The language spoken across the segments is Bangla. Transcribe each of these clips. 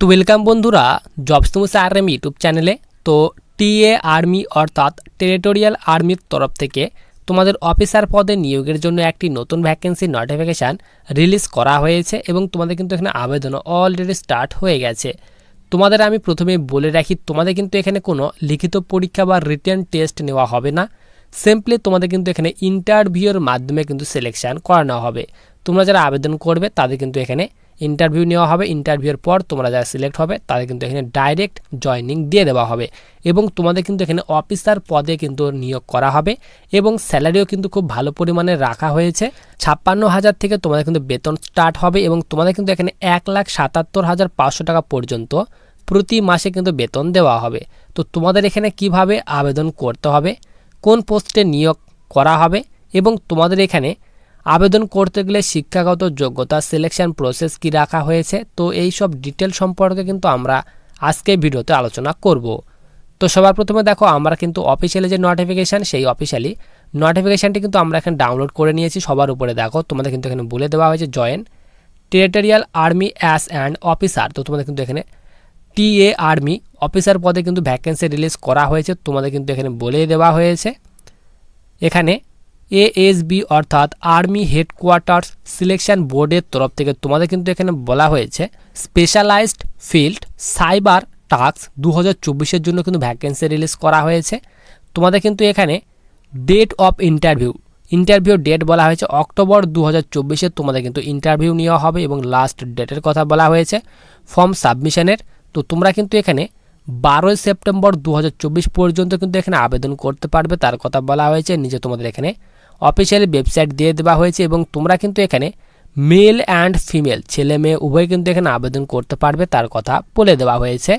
তো ওয়েলকাম বন্ধুরা জবস তুমুস আর এম ইউটিউব চ্যানেলে তো টিএ আর্মি অর্থাৎ টেরিটোরিয়াল আর্মির তরফ থেকে তোমাদের অফিসার পদে নিয়োগের জন্য একটি নতুন ভ্যাকেন্সি নোটিফিকেশান রিলিজ করা হয়েছে এবং তোমাদের কিন্তু এখানে আবেদনও অলরেডি স্টার্ট হয়ে গেছে। তোমাদের আমি প্রথমে বলে রাখি, তোমাদের কিন্তু এখানে কোনো লিখিত পরীক্ষা বা রিটার্ন টেস্ট নেওয়া হবে না। সিম্পলি তোমাদের কিন্তু এখানে ইন্টারভিউর মাধ্যমে কিন্তু সিলেকশন করানো হবে। তোমরা যারা আবেদন করবে, তাদের কিন্তু এখানে ইন্টারভিউ নেওয়া হবে ইন্টারভিউর পর তোমরা যারা সিলেক্ট হবে, তাদের কিন্তু এখানে ডাইরেক্ট জয়নিং দিয়ে দেওয়া হবে এবং তোমাদের কিন্তু এখানে অফিসার পদে কিন্তু নিয়োগ করা হবে এবং স্যালারিও কিন্তু খুব ভালো পরিমাণে রাখা হয়েছে। ছাপ্পান্ন হাজার থেকে তোমাদের কিন্তু বেতন স্টার্ট হবে এবং তোমাদের কিন্তু এখানে এক লাখ সাতাত্তর হাজার পাঁচশো টাকা পর্যন্ত প্রতি মাসে কিন্তু বেতন দেওয়া হবে। তো তোমাদের এখানে কীভাবে আবেদন করতে হবে, কোন পোস্টে নিয়োগ করা হবে এবং তোমাদের এখানে আবেদন করতে গেলে শিক্ষাগত যোগ্যতা সিলেকশন প্রসেস কি রাখা হয়েছে? তো এই সব ডিটেল সম্পর্কে কিন্তু আমরা আজকে ভিডিওতে আলোচনা করব। তো সবার প্রথমে দেখো, আমরা কিন্তু অফিসিয়ালি যে নোটিফিকেশান সেই অফিসিয়ালি নোটিফিকেশানটি কিন্তু আমরা এখানে ডাউনলোড করে নিয়েছি সবার উপরে। দেখো, তোমাদের কিন্তু এখানে বলে দেওয়া হয়েছে join territorial army as and officer তো তোমাদের কিন্তু এখানে টিএ আর্মি অফিসার পদে কিন্তু ভ্যাকেন্সি রিলিজ করা হয়েছে। তোমাদের কিন্তু এখানে বলে দেওয়া হয়েছে। এখানে এএসবি অর্থাৎ আর্মি হেডকোয়ার্টার্স সিলেকশন বোর্ডের তরফ থেকে তোমাদের কিন্তু এখানে বলা হয়েছে স্পেশালাইজড ফিল্ড সাইবার টাস্ক দু হাজার জন্য কিন্তু ভ্যাকেন্সি রিলিজ করা হয়েছে। তোমাদের কিন্তু এখানে date of interview interview date বলা হয়েছে অক্টোবর দু হাজার তোমাদের কিন্তু ইন্টারভিউ নেওয়া হবে এবং লাস্ট ডেটের কথা বলা হয়েছে। ফর্ম সাবমিশনের তো তোমরা কিন্তু এখানে বারোই সেপ্টেম্বর দু হাজার চব্বিশ পর্যন্ত কিন্তু এখানে আবেদন করতে পারবে, তার কথা বলা হয়েছে, নিজে তোমাদের এখানে অফিসিয়ালি ওয়েবসাইট দিয়ে দেওয়া হয়েছে এবং তোমরা কিন্তু এখানে মেল অ্যান্ড ফিমেল, ছেলে মেয়ে, উভয় কিন্তু এখানে আবেদন করতে পারবে, তার কথা বলে দেওয়া হয়েছে।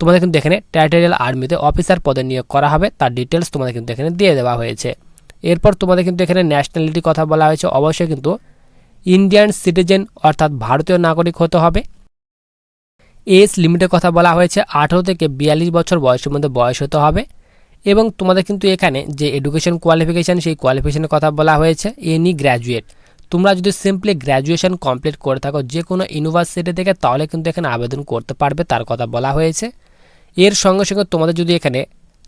তোমাদের কিন্তু এখানে টেরিটোরিয়াল আর্মিতে অফিসার পদে নিয়োগ করা হবে, তার ডিটেলস তোমাদের কিন্তু এখানে দিয়ে দেওয়া হয়েছে। এরপর তোমাদের কিন্তু এখানে ন্যাশনালিটি কথা বলা হয়েছে, অবশ্যই কিন্তু ইন্ডিয়ান সিটিজেন অর্থাৎ ভারতীয় নাগরিক হতে হবে। এজ লিমিটের কথা বলা হয়েছে, আঠেরো থেকে বিয়াল্লিশ বছর বয়সের মধ্যে বয়স হতে হবে। এবং তোমাদের কিন্তু এখানে যে এডুকেশন কোয়ালিফিকেশান সেই কোয়ালিফিকেশানের কথা বলা হয়েছে এনি গ্র্যাজুয়েট তোমরা যদি সিম্পলি গ্র্যাজুয়েশন কমপ্লিট করে থাকো যে কোনো ইউনিভার্সিটি থেকে, তাহলে কিন্তু এখানে আবেদন করতে পারবে, তার কথা বলা হয়েছে। এর সঙ্গে সঙ্গে তোমাদের যদি এখানে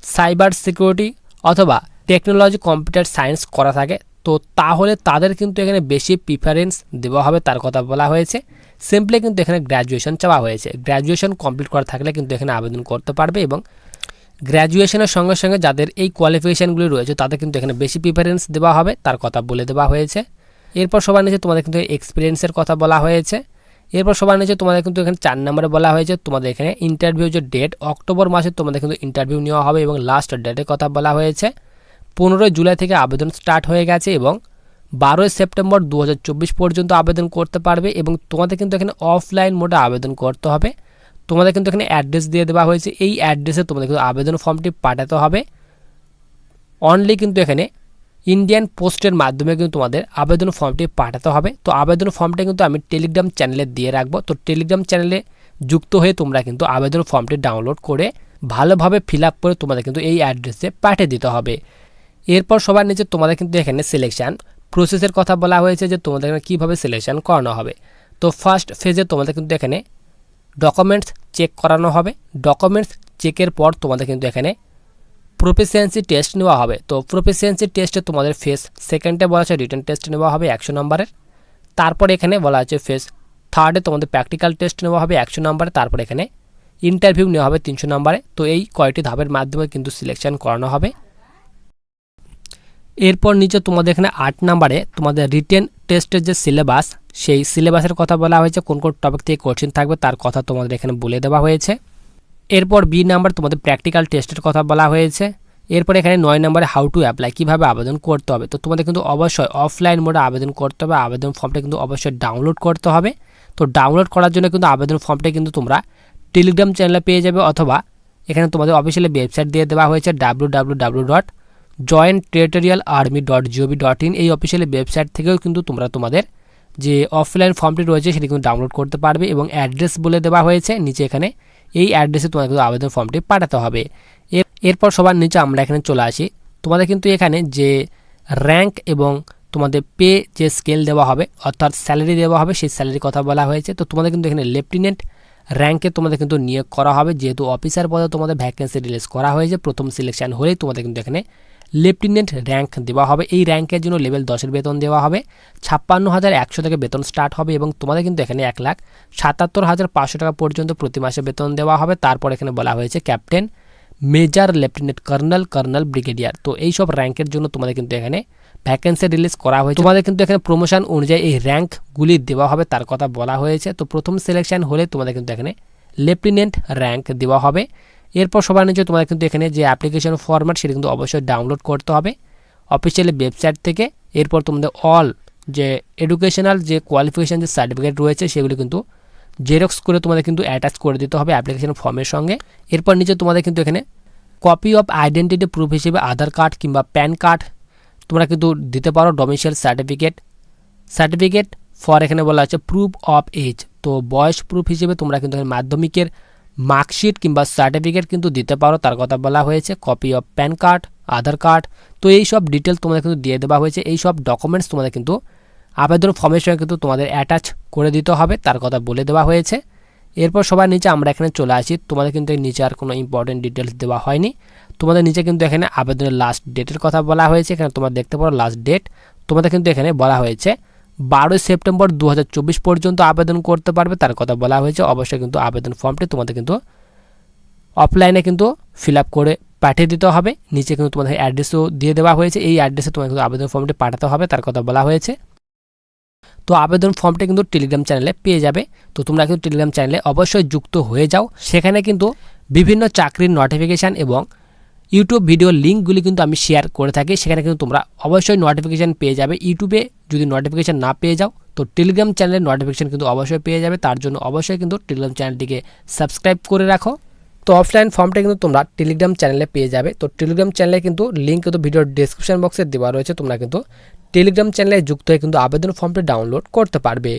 সাইবার সিকিউরিটি অথবা টেকনোলজি কম্পিউটার সায়েন্স করা থাকে, তো তাহলে তাদের কিন্তু এখানে বেশি প্রিফারেন্স দেওয়া হবে, তার কথা বলা হয়েছে। সিম্পলি কিন্তু এখানে গ্র্যাজুয়েশন চাওয়া হয়েছে। গ্র্যাজুয়েশন কমপ্লিট করা থাকলে কিন্তু এখানে আবেদন করতে পারবে এবং গ্র্যাজুয়েশনের সঙ্গে সঙ্গে যাদের এই কোয়ালিফিকেশানগুলি রয়েছে, তাদের কিন্তু এখানে বেশি প্রিফারেন্স দেওয়া হবে, তার কথা বলে দেওয়া হয়েছে। এরপর সবার নিচে তোমাদের কিন্তু এক্সপিরিয়েন্সের কথা বলা হয়েছে। এরপর সবার নিচে তোমাদের কিন্তু এখানে চার নম্বরে বলা হয়েছে। তোমাদের এখানে ইন্টারভিউ যে ডেট অক্টোবর মাসে তোমাদের কিন্তু ইন্টারভিউ নেওয়া হবে এবং লাস্ট ডেটের কথা বলা হয়েছে। পনেরোই জুলাই থেকে আবেদন স্টার্ট হয়ে গেছে এবং বারোই সেপ্টেম্বর দু হাজার চব্বিশ পর্যন্ত আবেদন করতে পারবে এবং তোমাদের কিন্তু এখানে অফলাইন মোডে আবেদন করতে হবে। তোমাদের কিন্তু এখানে অ্যাড্রেস দিয়ে দেওয়া হয়েছে। এই অ্যাড্রেসে তোমাদের কিন্তু আবেদন ফর্মটি পাঠাতে হবে। অনলি কিন্তু এখানে ইন্ডিয়ান পোস্টের মাধ্যমে কিন্তু তোমাদের আবেদন ফর্মটি পাঠাতে হবে। তো আবেদন ফর্মটা কিন্তু আমি টেলিগ্রাম চ্যানেলে দিয়ে রাখব। তো টেলিগ্রাম চ্যানেলে যুক্ত হয়ে তোমরা কিন্তু আবেদন ফর্মটি ডাউনলোড করে ভালোভাবে ফিল করে তোমাদের কিন্তু এই অ্যাড্রেসে পাঠিয়ে দিতে হবে। এরপর সবার নিচে তোমাদের কিন্তু এখানে সিলেকশান প্রসেসের কথা বলা হয়েছে যে তোমাদের কীভাবে সিলেকশান করানো হবে। তো ফার্স্ট ফেজে তোমাদের কিন্তু এখানে ডকুমেন্টস চেক করানো হবে। ডকুমেন্টস চেকের পর তোমাদের কিন্তু এখানে প্রফেসিয়েন্সি টেস্ট নেওয়া হবে। তো প্রফেসিয়েন্সি টেস্টে তোমাদের ফেস সেকেন্ডে বলা আছে রিটার্ন টেস্ট নেওয়া হবে একশো নম্বরের। তারপর এখানে বলা আছে ফেস থার্ডে তোমাদের প্র্যাকটিক্যাল টেস্ট নেওয়া হবে একশো নম্বরে। তারপর এখানে ইন্টারভিউ নেওয়া হবে তিনশো নম্বরে। তো এই কয়টি ধাপের মাধ্যমে কিন্তু সিলেকশন করানো হবে। এরপর নিচে তোমাদের এখানে আট নাম্বারে তোমাদের রিটেন টেস্টের যে সিলেবাস সেই সিলেবাসের কথা বলা হয়েছে, কোন কোন টপিক থেকে কোশ্চিন থাকবে তার কথা তোমাদের এখানে বলে দেওয়া হয়েছে। এরপর বি নাম্বার তোমাদের প্র্যাকটিক্যাল টেস্টের কথা বলা হয়েছে। এরপর এখানে নয় নম্বরে হাউ টু অ্যাপ্লাই কীভাবে আবেদন করতে হবে। তো তোমাদের কিন্তু অবশ্যই অফলাইন মোডে আবেদন করতে হবে, আবেদন ফর্মটা কিন্তু অবশ্যই ডাউনলোড করতে হবে। তো ডাউনলোড করার জন্য কিন্তু আবেদন ফর্মটা কিন্তু তোমরা টেলিগ্রাম চ্যানেলে পেয়ে যাবে, অথবা এখানে তোমাদের অফিসিয়ালি ওয়েবসাইট দিয়ে দেওয়া হয়েছে W W W dot joint territorial army dot gov dot in এই অফিসিয়ালি ওয়েবসাইট থেকেও কিন্তু তোমরা তোমাদের যে অফলাইন ফর্মটি রয়েছে সেটি কিন্তু ডাউনলোড করতে পারবে এবং অ্যাড্রেস বলে দেওয়া হয়েছে। নিচে এখানে এই অ্যাড্রেসে তোমাদের কিন্তু আবেদন ফর্মটি পাঠাতে হবে। এর, এরপর সবার নিচে আমরা এখানে চলে আসি। তোমাদের কিন্তু এখানে যে র্যাঙ্ক এবং তোমাদের পে যে স্কেল দেওয়া হবে, অর্থাৎ স্যালারি দেওয়া হবে, সেই স্যালারির কথা বলা হয়েছে। তো তোমাদের কিন্তু এখানে লেফটেন্যান্ট র্যাঙ্কে তোমাদের কিন্তু নিয়োগ করা হবে। যেহেতু অফিসার পদে তোমাদের ভ্যাকেন্সি রিলিজ করা হয়েছে, প্রথম সিলেকশন হলেই তোমাদের কিন্তু এখানে লেফটেন্যান্ট র্যাঙ্ক দেওয়া হবে। এই র্যাঙ্কের জন্য লেভেল দশের বেতন দেওয়া হবে। ছাপ্পান্ন হাজার একশো থেকে বেতন স্টার্ট হবে এবং তোমাদের কিন্তু এখানে এক লাখ। সাতাত্তর হাজার পাঁচশো টাকা পর্যন্ত প্রতি মাসে বেতন দেওয়া হবে। তারপর এখানে বলা হয়েছে captain, major, lieutenant, colonel colonel, brigadier. তো এই সব র্যাঙ্কের জন্য তোমাদের কিন্তু এখানে ভ্যাকেন্সি রিলিজ করা হয়েছে। তোমাদের কিন্তু এখানে প্রমোশন অনুযায়ী এই র্যাঙ্কগুলি দেওয়া হবে, তার কথা বলা হয়েছে। তো প্রথম সিলেকশন হলে তোমাদের কিন্তু এখানে লেফটেন্যান্ট র্যাঙ্ক দেওয়া হবে। এরপর সবার নিচে তোমাদের কিন্তু এখানে যে অ্যাপ্লিকেশন ফরম্যাট সেটা কিন্তু অবশ্যই ডাউনলোড করতে হবে। অফিসিয়ালি ওয়েবসাইট থেকে এরপর তোমাদের অল যে এডুকেশনাল যে কোয়ালিফিকেশান যে সার্টিফিকেট রয়েছে সেগুলি কিন্তু জেরক্স করে তোমাদের কিন্তু অ্যাটাচ করে দিতে হবে অ্যাপ্লিকেশন ফর্মের সঙ্গে। এরপর নিচে তোমাদের কিন্তু এখানে কপি অফ আইডেন্টিটি প্রুফ হিসেবে আধার কার্ড কিংবা প্যান কার্ড তোমরা কিন্তু দিতে পারো ডোমিসিয়াল সার্টিফিকেট সার্টিফিকেট ফর এখানে বলা আছে প্রুফ অফ এজ তো বয়স প্রুফ হিসেবে তোমরা কিন্তু মাধ্যমিকের মার্কশিট কিংবা সার্টিফিকেট কিন্তু দিতে পারো। তার কথা বলা হয়েছে, copy of PAN card, Aadhaar card. তো এই সব ডিটেল তোমাদের কিন্তু দিয়ে দেওয়া হয়েছে। এই সব ডকুমেন্টস তোমাদের কিন্তু আবেদন ফর্মের সঙ্গে কিন্তু তোমাদের অ্যাটাচ করে দিতে হবে। তার কথা বলে দেওয়া হয়েছে। এরপর সবার নিচে আমরা এখানে চলে আসি। তোমাদের কিন্তু এই নিচে আর কোনো ইম্পর্টেন্ট ডিটেলস দেওয়া হয়নি। তোমাদের নিচে কিন্তু এখানে আবেদনের লাস্ট ডেটের কথা বলা হয়েছে। এখানে তোমরা দেখতে পারো লাস্ট ডেট তোমাদের কিন্তু এখানে বলা হয়েছে বারোই সেপ্টেম্বর দু হাজার চব্বিশ পর্যন্ত আবেদন করতে পারবে, তার কথা বলা হয়েছে। অবশ্যই কিন্তু আবেদন ফর্মটি তোমাদের কিন্তু অফলাইনে কিন্তু ফিল করে পাঠিয়ে দিতে হবে। নিচে কিন্তু তোমাদের অ্যাড্রেসও দিয়ে দেওয়া হয়েছে। এই অ্যাড্রেসে তোমাদের কিন্তু আবেদন ফর্মটি পাঠাতে হবে, তার কথা বলা হয়েছে। তো আবেদন ফর্মটা কিন্তু টেলিগ্রাম চ্যানেলে পেয়ে যাবে। তো তোমরা কিন্তু টেলিগ্রাম চ্যানেলে অবশ্যই যুক্ত হয়ে যাও। সেখানে কিন্তু বিভিন্ন চাকরির নোটিফিকেশান এবং ইউটিউব ভিডিও লিঙ্কগুলি কিন্তু আমি শেয়ার করে থাকি। সেখানে কিন্তু তোমরা অবশ্যই নোটিফিকেশান পেয়ে যাবে। ইউটিউবে যদি নোটিফিকেশান না পেয়ে যাও, তো টেলিগ্রাম চ্যানেলের নোটিফিকেশান কিন্তু অবশ্যই পেয়ে যাবে। তার জন্য অবশ্যই কিন্তু টেলিগ্রাম চ্যানেলটিকে সাবস্ক্রাইব করে রাখো। তো অফলাইন ফর্মটা কিন্তু তোমরা টেলিগ্রাম চ্যানেলে পেয়ে যাবে। তো টেলিগ্রাম চ্যানেলে কিন্তু লিঙ্ক কিন্তু ভিডিওর ডিসক্রিপশন বক্সে দেওয়া রয়েছে। তোমরা কিন্তু টেলিগ্রাম চ্যানেলে যুক্ত হয়ে কিন্তু আবেদন ফর্মটি ডাউনলোড করতে পারবে।